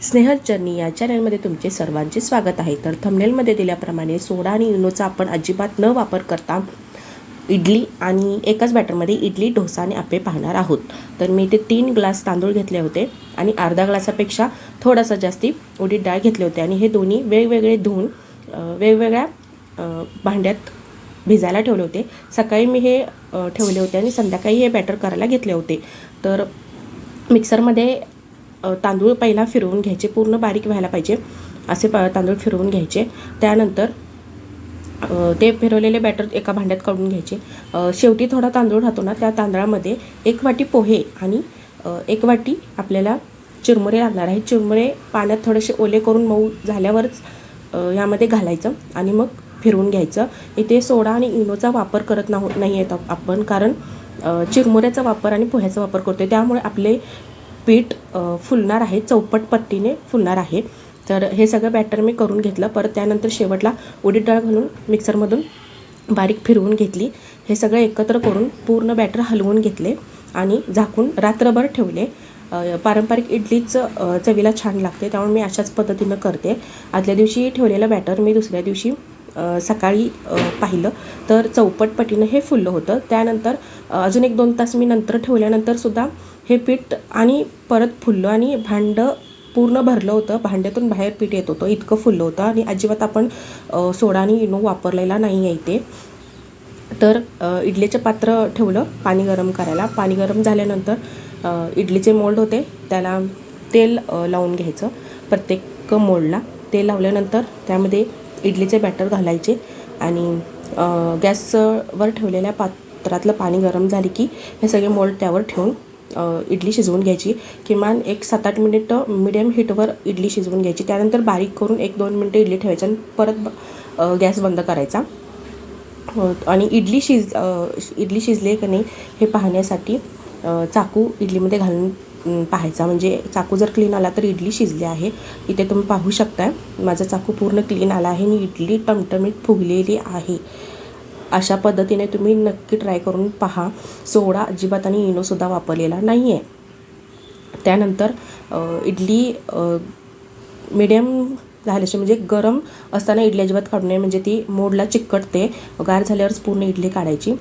Snehal journey या चॅनलमध्ये तुमचे सर्वांचे स्वागत आहे. तर थंबनेलमध्ये दिल्याप्रमाणे सोडा आणि इनोचा आपण अजिबात न वापर करता इडली आणि एकाच बॅटरमध्ये इडली डोसा आणि आपे पाहणार आहोत. तर मी इथे तीन ग्लास तांदूळ घेतले होते आणि अर्धा ग्लासापेक्षा थोडासा जास्ती उडीद डाळ घेतले होते आणि हे दोन्ही वेगवेगळे धुवून वेगवेगळ्या भांड्यात भिजायला ठेवले होते. सकाळी मी हे ठेवले होते आणि संध्याकाळी हे बॅटर करायला घेतले होते. तर मिक्सरमध्ये तांदूळ पहिला फिरवून घ्यायचे पूर्ण बारीक व्हायला पाहिजे असे प तांदूळ फिरवून घ्यायचे. त्यानंतर ते फिरवलेले बॅटर एका भांड्यात काढून घ्यायचे. शेवटी थोडा तांदूळ राहतो ना त्या तांदळामध्ये एक वाटी पोहे आणि एक वाटी आपल्याला चिरमुरे लागणार आहे चिरमुरे पाण्यात थोडेसे ओले करून मऊ झाल्यावरच यामध्ये घालायचं आणि मग फिरवून घ्यायचं. इथे सोडा आणि इनोचा वापर करत नाही आहेत आपण. कारण चिरमुऱ्याचा वापर आणि पोह्याचा वापर करतो त्यामुळे आपले पीठ फुलणार आहे चौपट पट्टीने फुलणार आहे. तर हे सगळं बॅटर मी करून घेतलं. परत त्यानंतर शेवटला उडीद डाळ घालून मिक्सरमधून बारीक फिरवून घेतली. हे सगळं एकत्र करून पूर्ण बॅटर हलवून घेतले आणि झाकून रात्रभर ठेवले. पारंपरिक इडलीचं चवीला छान लागते त्यामुळे मी अशाच पद्धतीनं करते. आदल्या दिवशी ठेवलेलं बॅटर मी दुसऱ्या दिवशी सकाळी पाहिलं तर चौपट पटीनं हे फुललं होतं. त्यानंतर अजून एक दोन तास मी नंतर ठेवल्यानंतर सुद्धा हे पीठ आणि परत फुललं आणि भांडं पूर्ण भरलं होतं. भांड्यातून बाहेर पीठ येत होतं. इतकं फुललं होतं आणि अजिबात आपण अ, सोडा आणि इनो वापरलेला नाही आहे इथे. तर इडलीचं पात्र ठेवलं पाणी गरम करायला. पाणी गरम झाल्यानंतर इडलीचे मोल्ड होते. त्याला तेल लावून घ्यायचं. प्रत्येक मोल्डला तेल लावल्यानंतर त्यामध्ये इडलीचे बॅटर घालायचे आणि गॅसवर ठेवलेल्या पात्रातलं पाणी गरम झाले की हे सगळे मोल्ड त्यावर ठेवून इडली शिजवून घ्यायची. किमान एक सात आठ मिनिटं मिडियम हीटवर इडली शिजवून घ्यायची. त्यानंतर बारीक करून एक दोन मिनटं इडली ठेवायची आणि परत गॅस बंद करायचा. आणि इडली शिज इडली शिजली का नाही हे पाहण्यासाठी चाकू इडलीमध्ये घालून पाहायचा. म्हणजे चाकू जर क्लीन आला तर इडली शिजली आहे. इथे तुम्ही पाहू शकताय माझा चाकू पूर्ण क्लीन आला आहे. आणि इडली टमटमीत फुगलेली आहे. अशा पद्धतीने तुम्ही नक्की ट्राय करून पहा. सोडा अजिबात आणि इनोसुद्धा वापरलेला नाही आहे त्यानंतर इडली मिडियम झाल्याशी म्हणजे गरम असताना इडली अजिबात काढू नये म्हणजे ती मोडला चिकटते गार झाल्यावरच पूर्ण इडली काढायची.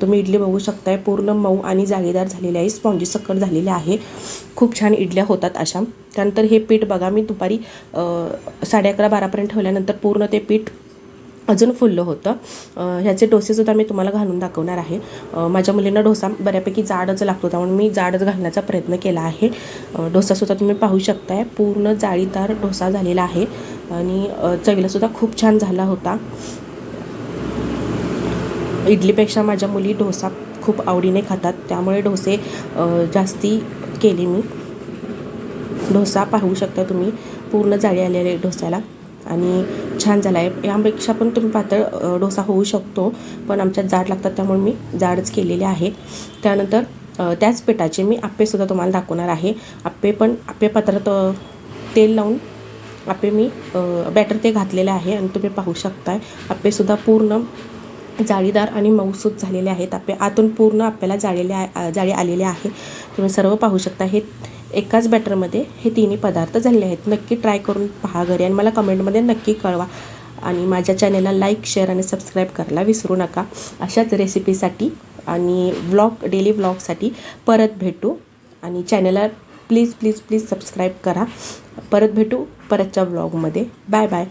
तुम्ही इडली बघू शकताय पूर्ण मऊ आणि जाळीदार झालेली आहे स्पॉन्जी सक्कर झालेली आहे. खूप छान इडल्या होतात अशा. त्यानंतर हे पीठ बघा मी दुपारी साडे अकरा बारापर्यंत ठेवल्यानंतर पूर्ण ते पीठ अजून फुललं होतं. ह्याचे डोसेसुद्धा मी तुम्हाला घालून दाखवणार आहे. माझ्या मुलींना डोसा बऱ्यापैकी जाडच लागतो त्यामुळे मी जाडच घालण्याचा प्रयत्न केला आहे. डोसासुद्धा तुम्ही पाहू शकताय पूर्ण जाळीदार डोसा झालेला आहे. आणि चवीलासुद्धा खूप छान झाला होता. इडलीपेक्षा माझ्या मुली डोसा खूप आवडीने खातात त्यामुळे डोसे जास्ती केले मी. डोसा पाहू शकता तुम्ही पूर्ण जाळी आलेले डोस्याला आणि छान झाला आहे यापेक्षा पण तुम्ही पातळ डोसा होऊ शकतो पण आमच्यात जाड लागतात त्यामुळे मी जाडच केलेले आहे. त्यानंतर त्याच पिठाचे मी आप्पेसुद्धा तुम्हाला दाखवणार आहे. आप्पे पण आप्पे पात्रात तेल लावून आप्पे मी बॅटर ते घातलेले आहे आणि तुम्ही पाहू शकताय. आप्पेसुद्धा पूर्ण जाळीदार आणि मऊसूत झालेले आहेत. आप्पे आतून पूर्ण आपल्याला जाळलेले जाळी आलेले आहे. तुम्ही सर्व पाहू शकता. हे एकाच बॅटरमध्ये हे तिन्ही पदार्थ झालेले आहेत. नक्की ट्राय करून पहा घरी आणि मला कमेंटमध्ये नक्की कळवा. आणि माझ्या चॅनेलला लाईक शेअर आणि सबस्क्राईब करायला विसरू नका. अशाच रेसिपीसाठी आणि व्लॉग डेली व्लॉगसाठी परत भेटू. आणि चॅनेलला प्लीज प्लीज प्लीज सबस्क्राईब करा. परत भेटू परतच्या व्लॉगमध्ये बाय बाय